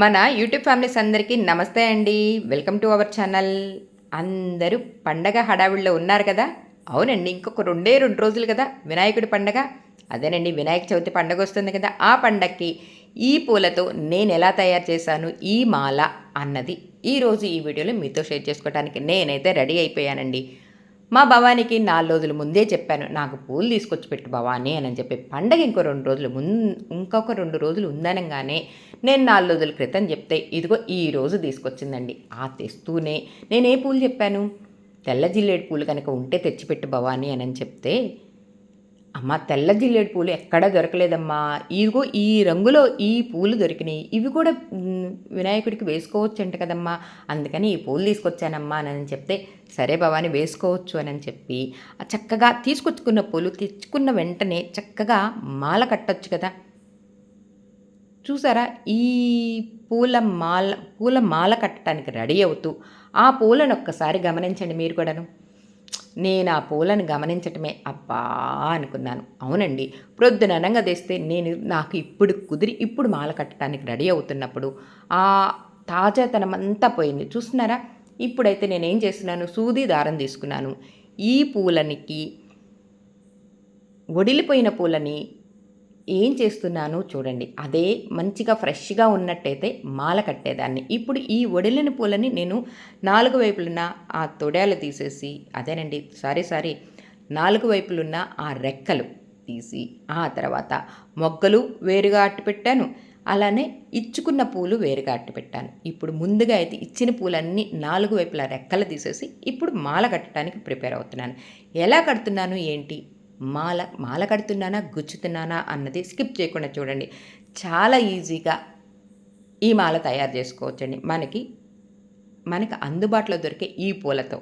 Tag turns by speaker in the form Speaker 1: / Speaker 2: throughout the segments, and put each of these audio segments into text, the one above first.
Speaker 1: మన YouTube families అందరికీ నమస్తే అండి. Welcome to our channel. అందరూ పండగ హడావిడిలో ఉన్నారు కదా? అవునండి ఇంకొక రెండే రెండు రోజులు కదా వినాయకుడి పండగ? అదేనండి వినాయక చవితి పండగ వస్తుంది కదా. ఆ పండగకి ఈ పూలతో నేను ఎలా తయారు చేశాను ఈ మాల అన్నది ఈరోజు ఈ వీడియోలో మీతో షేర్ చేసుకోవడానికి నేనైతే రెడీ అయిపోయానండి. మా భవానీకి నాలుగు రోజుల ముందే చెప్పాను నాకు పూలు తీసుకొచ్చి పెట్టు భవానీ అని చెప్పి. పండగ ఇంకో రెండు రోజులు ముం ఇంకొక రెండు రోజులు ఉందనగానే నేను నాలుగు రోజుల క్రితం చెప్తే ఇదిగో ఈ రోజు తీసుకొచ్చిందండి ఆ తెస్తూనే. నేనే పూలు చెప్పాను? తెల్ల జిల్లేడు పూలు కనుక ఉంటే తెచ్చిపెట్టు భవానీ అని చెప్తే అమ్మ తెల్ల జిల్లేడు పూలు ఎక్కడా దొరకలేదమ్మా. ఇదిగో ఈ రంగులో ఈ పూలు దొరికినాయి. ఇవి కూడా వినాయకుడికి వేసుకోవచ్చు అంట కదమ్మా. అందుకని ఈ పూలు తీసుకొచ్చానమ్మా అని చెప్తే సరే భవాని వేసుకోవచ్చు అని చెప్పి చక్కగా తీసుకొచ్చుకున్న పూలు తెచ్చుకున్న వెంటనే చక్కగా మాల కట్టొచ్చు కదా. చూసారా? ఈ పూల మాల పూల మాల కట్టడానికి రెడీ అవుతూ ఆ పూలను ఒక్కసారి గమనించండి మీరు కూడాను. నేను ఆ పూలను గమనించటమే అబ్బా అనుకున్నాను. అవునండి. ప్రొద్దుననంగా తెస్తే నేను నాకు ఇప్పుడు కుదిరి ఇప్పుడు మాల కట్టడానికి రెడీ అవుతున్నప్పుడు ఆ తాజాతనం అంతా పోయింది. చూస్తున్నారా? ఇప్పుడైతే నేనేం చేస్తున్నాను? సూది దారం తీసుకున్నాను. ఈ పూలనికి ఒడిలిపోయిన పూలని ఏం చేస్తున్నానో చూడండి. అదే మంచిగా ఫ్రెష్గా ఉన్నట్టయితే మాల కట్టేదాన్ని. ఇప్పుడు ఈ వడిలిన పూలని నేను నాలుగు వైపులున్న ఆ తొడాలు తీసేసి అదేనండి సారీ సారీ నాలుగు వైపులున్న ఆ రెక్కలు తీసి ఆ తర్వాత మొగ్గలు వేరుగా అట్టు పెట్టాను. అలానే ఇచ్చుకున్న పూలు వేరుగా అట్టు పెట్టాను. ఇప్పుడు ముందుగా అయితే ఇచ్చిన పూలన్నీ నాలుగు వైపుల రెక్కలు తీసేసి ఇప్పుడు మాల కట్టడానికి ప్రిపేర్ అవుతున్నాను. ఎలా కడుతున్నాను ఏంటి? మాల మాల కడుతున్నానా గుచ్చుతున్నానా అన్నది స్కిప్ చేయకుండా చూడండి. చాలా ఈజీగా ఈ మాల తయారు చేసుకోవచ్చండి. మనకి మనకి అందుబాటులో దొరికే ఈ పూలతో.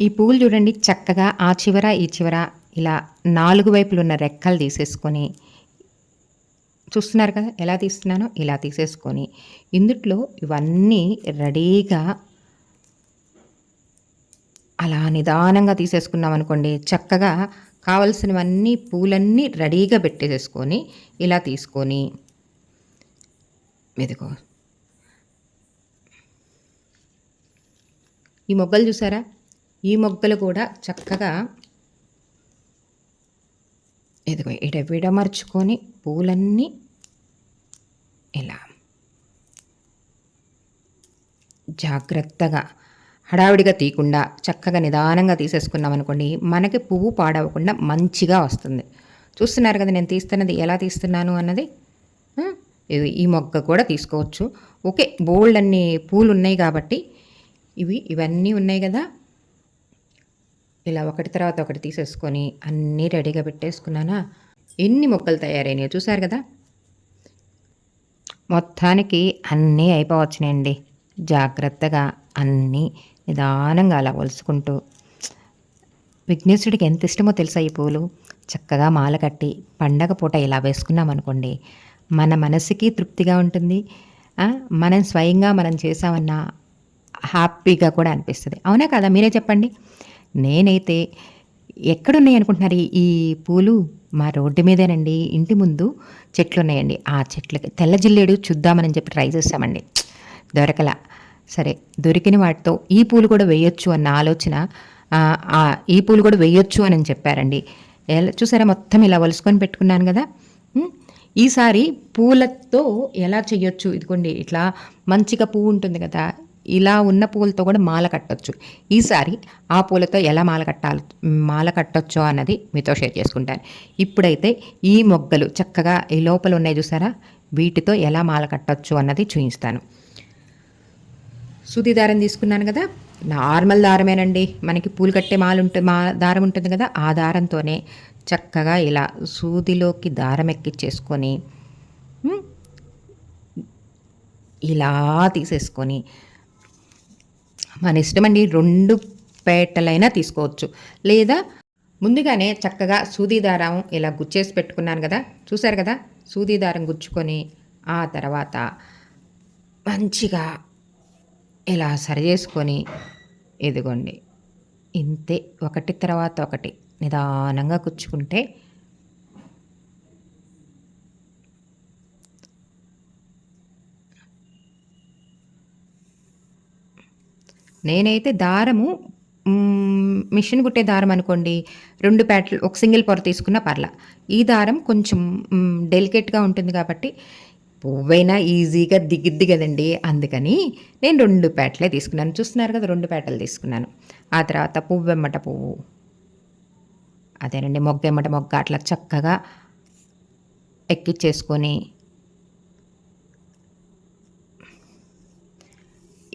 Speaker 1: ఈ పూలు చూడండి చక్కగా ఆ చివర ఈ చివర ఇలా నాలుగు వైపులు ఉన్న రెక్కలు తీసేసుకొని చూస్తున్నారు కదా ఎలా తీస్తున్నానో ఇలా తీసేసుకొని ఇందుట్లో ఇవన్నీ రెడీగా అలా నిదానంగా తీసేసుకున్నాం అనుకోండి చక్కగా కావలసినవన్నీ పూలన్నీ రెడీగా పెట్టేసేసుకొని ఇలా తీసుకొని ఇదిగో. ఈ మొగ్గలు చూసారా? ఈ మొగ్గలు కూడా చక్కగా ఇదిగో ఇడ విడమర్చుకొని పూలన్నీ ఇలా. జాగ్రత్తగా హడావిడిగా తీయకుండా చక్కగా నిదానంగా తీసేసుకున్నామనుకోండి మనకి పువ్వు పాడవకుండా మంచిగా వస్తుంది. చూస్తున్నారు కదా నేను తీస్తున్నది ఎలా తీస్తున్నాను అన్నది? ఈ మొగ్గ కూడా తీసుకోవచ్చు. ఓకే బోల్డ్ అన్ని పూలు ఉన్నాయి కాబట్టి ఇవి ఇవన్నీ ఉన్నాయి కదా. ఇలా ఒకటి తర్వాత ఒకటి తీసేసుకొని అన్నీ రెడీగా పెట్టేసుకున్నానా? ఎన్ని మొక్కలు తయారైనాయో చూసారు కదా? మొత్తానికి అన్నీ అయిపోవచ్చునండి. జాగ్రత్తగా అన్నీ నిదానంగా అలా ఒలుసుకుంటూ. విఘ్నేశ్వరుడికి ఎంత ఇష్టమో తెలుసా ఈ పూలు? చక్కగా మాల కట్టి పండగ పూట ఇలా వేసుకున్నాం అనుకోండి మన మనసుకి తృప్తిగా ఉంటుంది. మనం స్వయంగా మనం చేసామన్న హ్యాపీగా కూడా అనిపిస్తుంది. అవునా కదా? మీరే చెప్పండి. నేనైతే ఎక్కడున్నాయి అనుకుంటున్నారు? ఈ- పూలు మా రోడ్డు మీదేనండి. ఇంటి ముందు చెట్లు ఉన్నాయండి ఆ చెట్లకి తెల్ల జిల్లేడు చూద్దామని చెప్పి ట్రై చేస్తామండి దొరకల. సరే దొరికిన వాటితో ఈ పూలు కూడా వేయొచ్చు అన్న ఆలోచన ఈ పూలు కూడా వేయొచ్చు అని చెప్పారండి. ఎలా చూసారా? మొత్తం ఇలా వలుసుకొని పెట్టుకున్నాను కదా. ఈసారి పూలతో ఎలా చేయొచ్చు ఇదిగోండి ఇట్లా మంచిగా పువ్వు ఉంటుంది కదా. ఇలా ఉన్న పూలతో కూడా మాల కట్టొచ్చు. ఈసారి ఆ పూలతో ఎలా మాల కట్టాలి మాల కట్టొచ్చో అన్నది మీతో షేర్ చేసుకుంటాను. ఇప్పుడైతే ఈ మొగ్గలు చక్కగా ఈ లోపల ఉన్నాయి చూసారా? వీటితో ఎలా మాల కట్టొచ్చు అన్నది చూపిస్తాను. సూది దారం తీసుకున్నాను కదా? నార్మల్ దారమేనండి. మనకి పూలు కట్టే మాలు ఉంటుంది మా దారం ఉంటుంది కదా? ఆ దారంతోనే చక్కగా ఇలా సూదిలోకి దారం ఎక్కిచ్చేసుకొని ఇలా తీసేసుకొని మన ఇష్టమండి రెండు పేటలైనా తీసుకోవచ్చు. లేదా ముందుగానే చక్కగా సూది దారం ఇలా గుచ్చేసి పెట్టుకున్నాను కదా చూసారు కదా సూది దారం గుచ్చుకొని ఆ తర్వాత మంచిగా ఇలా సరి చేసుకొని ఇదిగోండి. ఇంతే ఒకటి తర్వాత ఒకటి. నిదానంగా గుచ్చుకుంటే నేనైతే దారము మిషన్ కుట్టే దారం అనుకోండి రెండు ప్యాట్లు ఒక సింగిల్ పొర తీసుకున్న పర్లా. ఈ దారం కొంచెం డెలికేట్గా ఉంటుంది కాబట్టి పువ్వైనా ఈజీగా దిగిద్ది కదండి. అందుకని నేను రెండు ప్యాట్లే తీసుకున్నాను. చూస్తున్నారు కదా రెండు ప్యాటలు తీసుకున్నాను. ఆ తర్వాత పువ్వెమ్మట పువ్వు. అదేనండి మొగ్గ ఎమ్మట మొగ్గ అట్లా చక్కగా ఎక్కిచ్చేసుకొని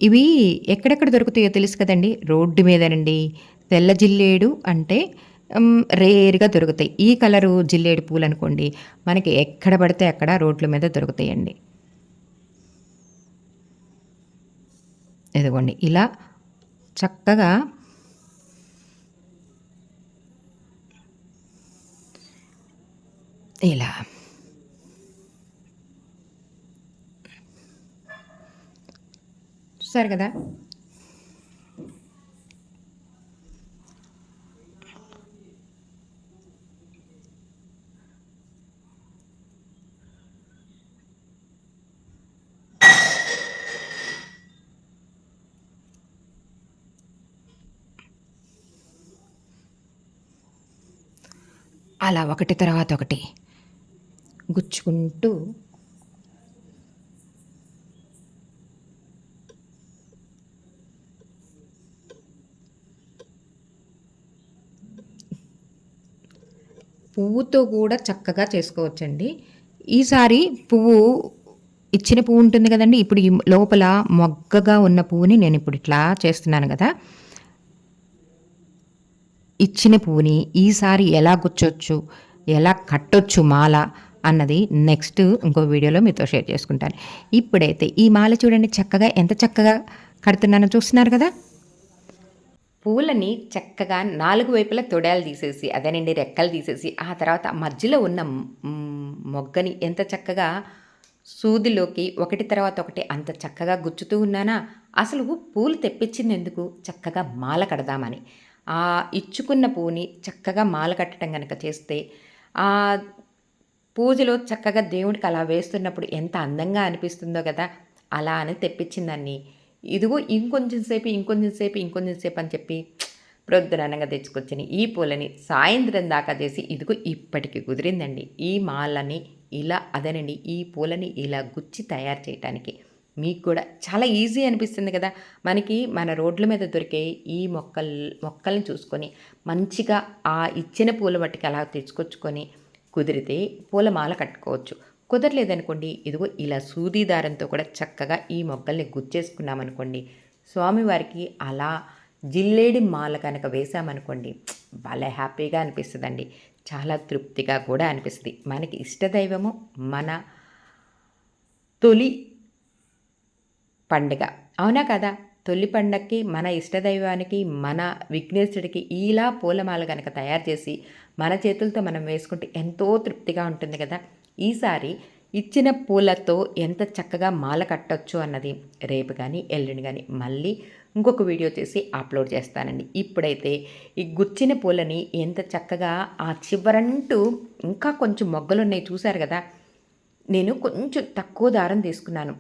Speaker 1: ఇవి ఎక్కడెక్కడ దొరుకుతాయో తెలుసు కదండి. రోడ్డు మీదనండి. తెల్ల జిల్లేడు అంటే రేర్గా దొరుకుతాయి. ఈ కలరు జిల్లేడు పూలు అనుకోండి మనకి ఎక్కడ పడితే అక్కడ రోడ్ల మీద దొరుకుతాయండి. ఇదిగోండి ఇలా చక్కగా ఇలా చూస్తారు కదా. అలా ఒకటి తర్వాత ఒకటి గుచ్చుకుంటూ పువ్వుతో కూడా చక్కగా చేసుకోవచ్చండి. ఈసారి పువ్వు ఇచ్చిన పువ్వు ఉంటుంది కదండి. ఇప్పుడు ఈ లోపల మొగ్గగా ఉన్న పువ్వుని నేను ఇప్పుడు ఇట్లా చేస్తున్నాను కదా. ఇచ్చిన పువ్వుని ఈసారి ఎలా గుచ్చొచ్చు ఎలా కట్టొచ్చు మాల అన్నది నెక్స్ట్ ఇంకో వీడియోలో మీతో షేర్ చేసుకుంటాను. ఇప్పుడైతే ఈ మాల చూడండి చక్కగా ఎంత చక్కగా కడుతున్నానో చూస్తున్నారు కదా? పూలని చక్కగా నాలుగు వైపులా తొడాలు తీసేసి అదేనండి రెక్కలు తీసేసి ఆ తర్వాత మధ్యలో ఉన్న మొగ్గని ఎంత చక్కగా సూదిలోకి ఒకటి తర్వాత ఒకటి అంత చక్కగా గుచ్చుతూ ఉన్నానా? అసలు పూలు తెప్పించింది ఎందుకు చక్కగా మాల కడదామని. ఆ ఇచ్చుకున్న పువ్వుని చక్కగా మాల కట్టడం కనుక చేస్తే ఆ పూజలో చక్కగా దేవుడికి అలా వేస్తున్నప్పుడు ఎంత అందంగా అనిపిస్తుందో కదా? అలా అని తెప్పించిందాన్ని. ఇదిగో ఇంకొంచెం సేపు ఇంకొంచెం సేపు ఇంకొంచెం సేపు అని చెప్పి ప్రొద్దుననగా తెచ్చుకొచ్చిన ఈ పూలని సాయంత్రం దాకా చేసి ఇదిగో ఇప్పటికి కుదిరిందండి. ఈ మాలని ఇలా అదేనండి ఈ పూలని ఇలా గుచ్చి తయారు చేయటానికి మీకు కూడా చాలా ఈజీ అనిపిస్తుంది కదా. మనకి మన రోడ్ల మీద దొరికే ఈ మొక్కల్ మొక్కల్ని చూసుకొని మంచిగా ఆ ఇచ్చిన పూల మట్టికి అలా తెచ్చుకొచ్చుకొని కుదిరితే పూలమాల కట్టుకోవచ్చు. కుదరలేదనుకోండి. ఇదిగో ఇలా సూదీ దారంతో కూడా చక్కగా ఈ మొక్కల్ని గుచ్చేసుకున్నామనుకోండి. స్వామివారికి అలా జిల్లేడి మాల కనుక వేసామనుకోండి భలే హ్యాపీగా అనిపిస్తుందండి. చాలా తృప్తిగా కూడా అనిపిస్తుంది. మనకి ఇష్టదైవము మన తొలి పండుగ. అవునా కదా? తొలి పండక్కి మన ఇష్టదైవానికి మన విఘ్నేశ్వరుడికి ఇలా పూలమాల కనుక తయారు చేసి మన చేతులతో మనం వేసుకుంటే ఎంతో తృప్తిగా ఉంటుంది కదా. ఈసారి ఇచ్చిన పూలతో ఎంత చక్కగా మాల కట్టొచ్చు అన్నది రేపు కానీ ఎల్లుండి కానీ మళ్ళీ ఇంకొక వీడియో చేసి అప్లోడ్ చేస్తానండి. ఇప్పుడైతే ఈ గుచ్చిన పూలని ఎంత చక్కగా ఆ చివరంటూ ఇంకా కొంచెం మొగ్గలు ఉన్నాయి చూశారు కదా. నేను కొంచెం తక్కువ దారం తీసుకున్నాను.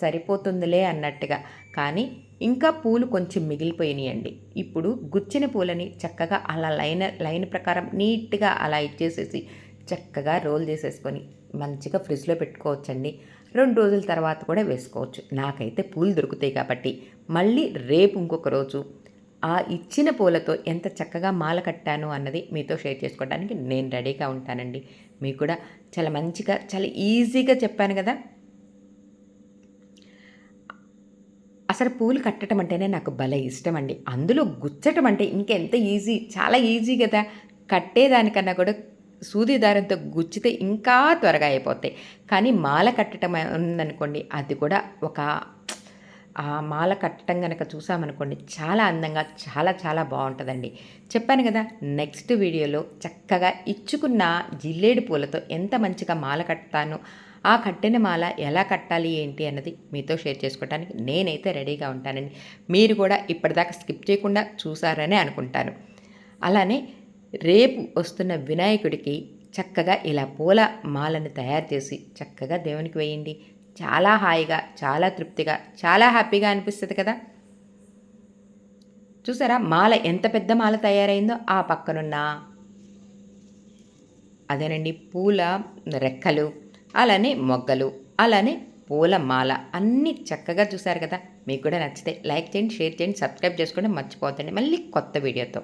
Speaker 1: సరిపోతుందిలే అన్నట్టుగా. కానీ ఇంకా పూలు కొంచెం మిగిలిపోయినాయండి. ఇప్పుడు గుచ్చిన పూలని చక్కగా అలా లైన్ లైన్ ప్రకారం నీట్గా అలా ఇచ్చేసేసి చక్కగా రోల్ చేసేసుకొని మంచిగా ఫ్రిడ్జ్లో పెట్టుకోవచ్చండి. రెండు రోజుల తర్వాత కూడా వేసుకోవచ్చు. నాకైతే పూలు దొరుకుతాయి కాబట్టి. మళ్ళీ రేపు ఇంకొక రోజు ఆ ఇచ్చిన పూలతో ఎంత చక్కగా మాల కట్టాను అన్నది మీతో షేర్ చేసుకోవడానికి నేను రెడీగా ఉంటానండి. మీకు కూడా చాలా మంచిగా చాలా ఈజీగా చెప్పాను కదా. అసలు పూలు కట్టడం అంటేనే నాకు భలే ఇష్టం అండి అందులో గుచ్చటం అంటే ఇంకెంత ఈజీ చాలా ఈజీ కదా కట్టేదానికన్నా కూడా సూది దారంతో గుచ్చితే ఇంకా త్వరగా అయిపోతాయి. కానీ మాల కట్టడం ఉందనుకోండి అది కూడా ఒక ఆ మాల కట్టడం కనుక చూసామనుకోండి చాలా అందంగా చాలా చాలా బాగుంటుందండి. చెప్పాను కదా నెక్స్ట్ వీడియోలో చక్కగా ఇచ్చుకున్న జిల్లేడు పూలతో ఎంత మంచిగా మాల కట్టాను ఆ కట్టిన మాల ఎలా కట్టాలి ఏంటి అన్నది మీతో షేర్ చేసుకోవడానికి నేనైతే రెడీగా ఉంటానండి. మీరు కూడా ఇప్పటిదాకా స్కిప్ చేయకుండా చూసారనే అనుకుంటాను. అలానే రేపు వస్తున్న వినాయకుడికి చక్కగా ఇలా పూల మాలను తయారు చేసి చక్కగా దేవునికి వేయండి. చాలా హాయిగా చాలా తృప్తిగా చాలా హ్యాపీగా అనిపిస్తుంది కదా. చూసారా? మాల ఎంత పెద్ద మాల తయారైందో ఆ పక్కనున్న అదేనండి పూల రెక్కలు అలానే మొగ్గలు అలానే పూల మాల అన్నీ చక్కగా చూసారు కదా? మీకు కూడా నచ్చితే లైక్ చేయండి షేర్ చేయండి సబ్స్క్రైబ్ చేసుకోండి మర్చిపోతండి మళ్ళీ కొత్త వీడియోతో.